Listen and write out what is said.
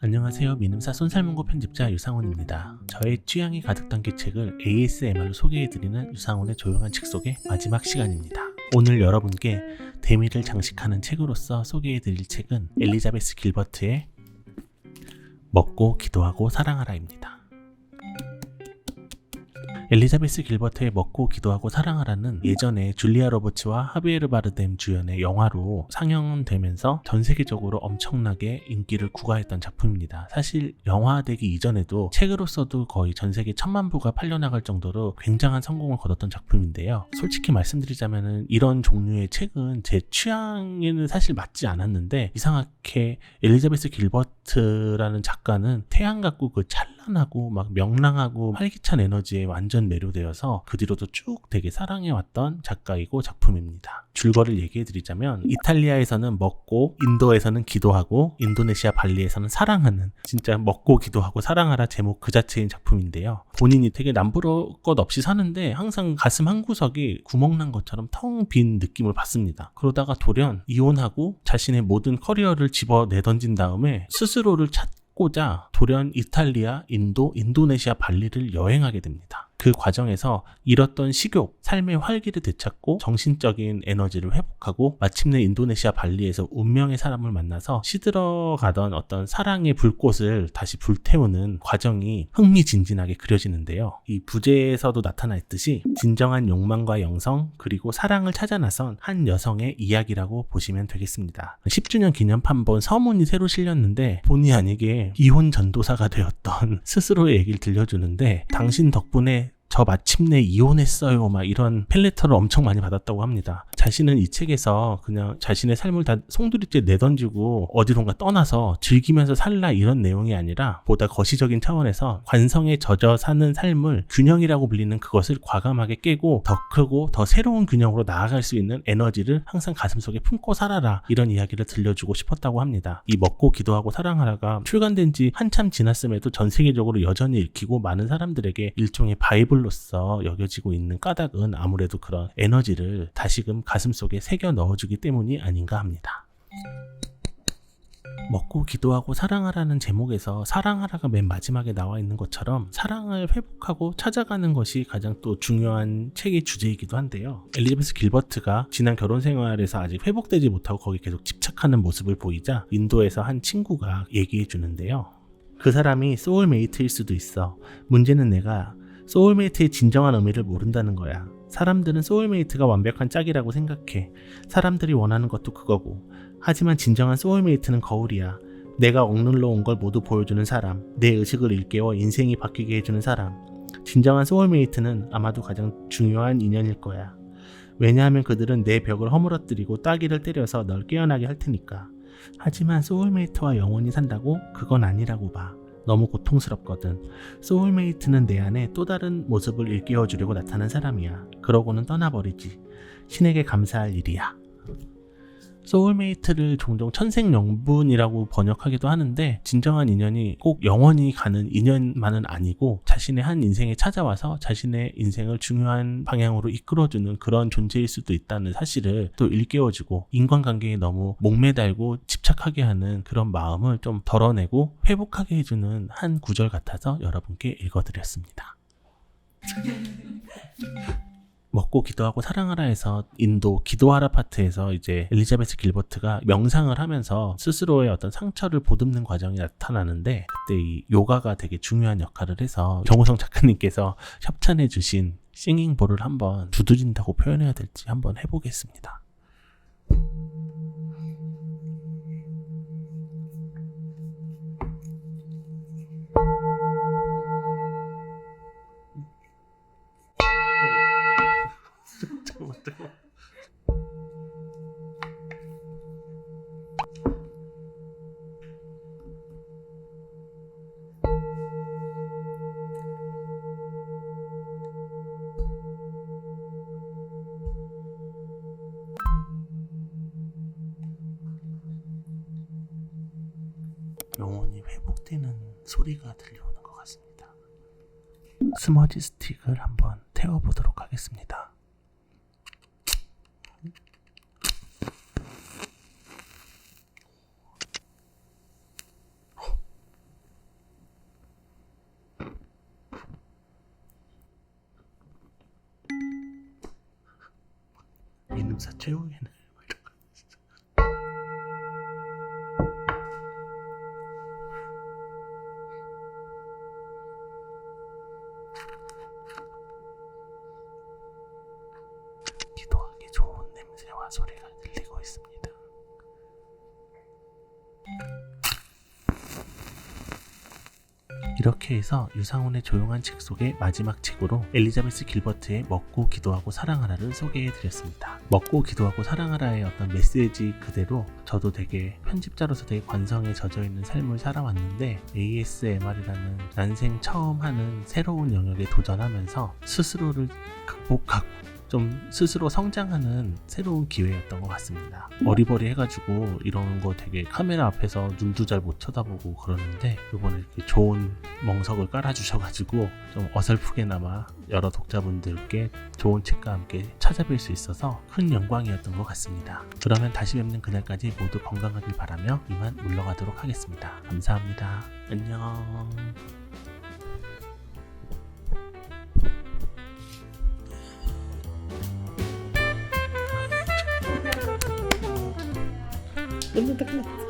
안녕하세요. 미ንም사 손살문고 편집자 유상훈입니다. 저의 취향이 가득 담긴 책을 ASMR로 소개해드리는 유상훈의 조용한 책 속의 마지막 시간입니다. 오늘 여러분께 대미를 장식하는 책으로서 소개해드릴 책은 엘리자베스 길버트의 먹고 기도하고 사랑하라입니다. 엘리자베스 길버트의 먹고 기도하고 사랑하라는 예전에 줄리아 로버츠와 하비에르 바르뎀 주연의 영화로 상영되면서 전 세계적으로 엄청나게 인기를 구가했던 작품입니다. 사실 영화되기 이전에도 책으로서도 거의 전 세계 천만 부가 팔려나갈 정도로 굉장한 성공을 거뒀던 작품인데요. 솔직히 말씀드리자면은 이런 종류의 책은 제 취향에는 사실 맞지 않았는데 이상하게 엘리자베스 길버트라는 작가는 태양 같고 그 찬란하고 막 명랑하고 활기찬 에너지에 완전 매료되어서 그 뒤로도 쭉 되게 사랑해왔던 작가이고 작품입니다. 줄거리를 얘기해드리자면 이탈리아에서는 먹고 인도에서는 기도하고 인도네시아 발리에서는 사랑하는 진짜 먹고 기도하고 사랑하라 제목 그 자체인 작품인데요. 본인이 되게 남부러 것 없이 사는데 항상 가슴 한 구석이 구멍난 것처럼 텅 빈 느낌을 받습니다. 그러다가 돌연 이혼하고 자신의 모든 커리어를 집어 내던진 다음에 스스로를 찾 고자 돌연 이탈리아, 인도, 인도네시아 발리를 여행하게 됩니다. 그 과정에서 잃었던 식욕, 삶의 활기를 되찾고 정신적인 에너지를 회복하고 마침내 인도네시아 발리에서 운명의 사람을 만나서 시들어가던 어떤 사랑의 불꽃을 다시 불태우는 과정이 흥미진진하게 그려지는데요. 이 부제에서도 나타나 있듯이 진정한 욕망과 영성 그리고 사랑을 찾아 나선 한 여성의 이야기라고 보시면 되겠습니다. 10주년 기념판본 서문이 새로 실렸는데 본의 아니게 이혼 전도사가 되었던 스스로의 얘기를 들려주는데 당신 덕분에 저 마침내 이혼했어요. 막 이런 펠레터를 엄청 많이 받았다고 합니다. 자신은 이 책에서 그냥 자신의 삶을 다 송두리째 내던지고 어디론가 떠나서 즐기면서 살라 이런 내용이 아니라 보다 거시적인 차원에서 관성에 젖어 사는 삶을 균형이라고 불리는 그것을 과감하게 깨고 더 크고 더 새로운 균형으로 나아갈 수 있는 에너지를 항상 가슴속에 품고 살아라 이런 이야기를 들려주고 싶었다고 합니다. 이 먹고 기도하고 사랑하라가 출간된 지 한참 지났음에도 전 세계적으로 여전히 읽히고 많은 사람들에게 일종의 바이블 로서 여겨지고 있는 까닭은 아무래도 그런 에너지를 다시금 가슴 속에 새겨 넣어주기 때문이 아닌가 합니다. 먹고 기도하고 사랑하라는 제목에서 사랑하라가 맨 마지막에 나와 있는 것처럼 사랑을 회복하고 찾아가는 것이 가장 또 중요한 책의 주제이기도 한데요. 엘리자베스 길버트가 지난 결혼 생활에서 아직 회복되지 못하고 거기 계속 집착하는 모습을 보이자 인도에서 한 친구가 얘기해 주는데요. 그 사람이 소울메이트일 수도 있어. 문제는 내가 소울메이트의 진정한 의미를 모른다는 거야. 사람들은 소울메이트가 완벽한 짝이라고 생각해. 사람들이 원하는 것도 그거고. 하지만 진정한 소울메이트는 거울이야. 내가 억눌러 온 걸 모두 보여주는 사람, 내 의식을 일깨워 인생이 바뀌게 해주는 사람. 진정한 소울메이트는 아마도 가장 중요한 인연일 거야. 왜냐하면 그들은 내 벽을 허물어뜨리고 따기를 때려서 널 깨어나게 할 테니까. 하지만 소울메이트와 영원히 산다고? 그건 아니라고 봐. 너무 고통스럽거든. 소울메이트는 내 안에 또 다른 모습을 일깨워 주려고 나타난 사람이야. 그러고는 떠나버리지. 신에게 감사할 일이야. 소울메이트를 종종 천생연분이라고 번역하기도 하는데 진정한 인연이 꼭 영원히 가는 인연만은 아니고 자신의 한 인생에 찾아와서 자신의 인생을 중요한 방향으로 이끌어주는 그런 존재일 수도 있다는 사실을 또 일깨워주고 인간관계에 너무 목매달고 집착하게 하는 그런 마음을 좀 덜어내고 회복하게 해주는 한 구절 같아서 여러분께 읽어드렸습니다. 먹고 기도하고 사랑하라 해서 인도 기도하라 파트에서 이제 엘리자베스 길버트가 명상을 하면서 스스로의 어떤 상처를 보듬는 과정이 나타나는데 그때 이 요가가 되게 중요한 역할을 해서 정우성 작가님께서 협찬해 주신 싱잉볼을 한번 두드린다고 표현해야 될지 한번 해보겠습니다. 영혼이 회복되는 소리가 들려오는 것 같습니다. 스머지 스틱을 한번 태워보도록 하겠습니다. 이 냄새 최후에는 소리가 들리고 있습니다. 이렇게 해서 유상훈의 조용한 책 속의 마지막 책으로 엘리자베스 길버트의 먹고 기도하고 사랑하라를 소개해 드렸습니다. 먹고 기도하고 사랑하라의 어떤 메시지 그대로 저도 되게 편집자로서 되게 관성에 젖어 있는 삶을 살아왔는데 ASMR이라는 난생 처음 하는 새로운 영역에 도전하면서 스스로를 극복하고 좀 스스로 성장하는 새로운 기회였던 것 같습니다. 어리버리 해가지고 이런 거 되게 카메라 앞에서 눈도 잘 못 쳐다보고 그러는데 이번에 이렇게 좋은 멍석을 깔아주셔가지고 좀 어설프게나마 여러 독자분들께 좋은 책과 함께 찾아뵐 수 있어서 큰 영광이었던 것 같습니다. 그러면 다시 뵙는 그날까지 모두 건강하길 바라며 이만 물러가도록 하겠습니다. 감사합니다. 안녕. 끝났다 끝났다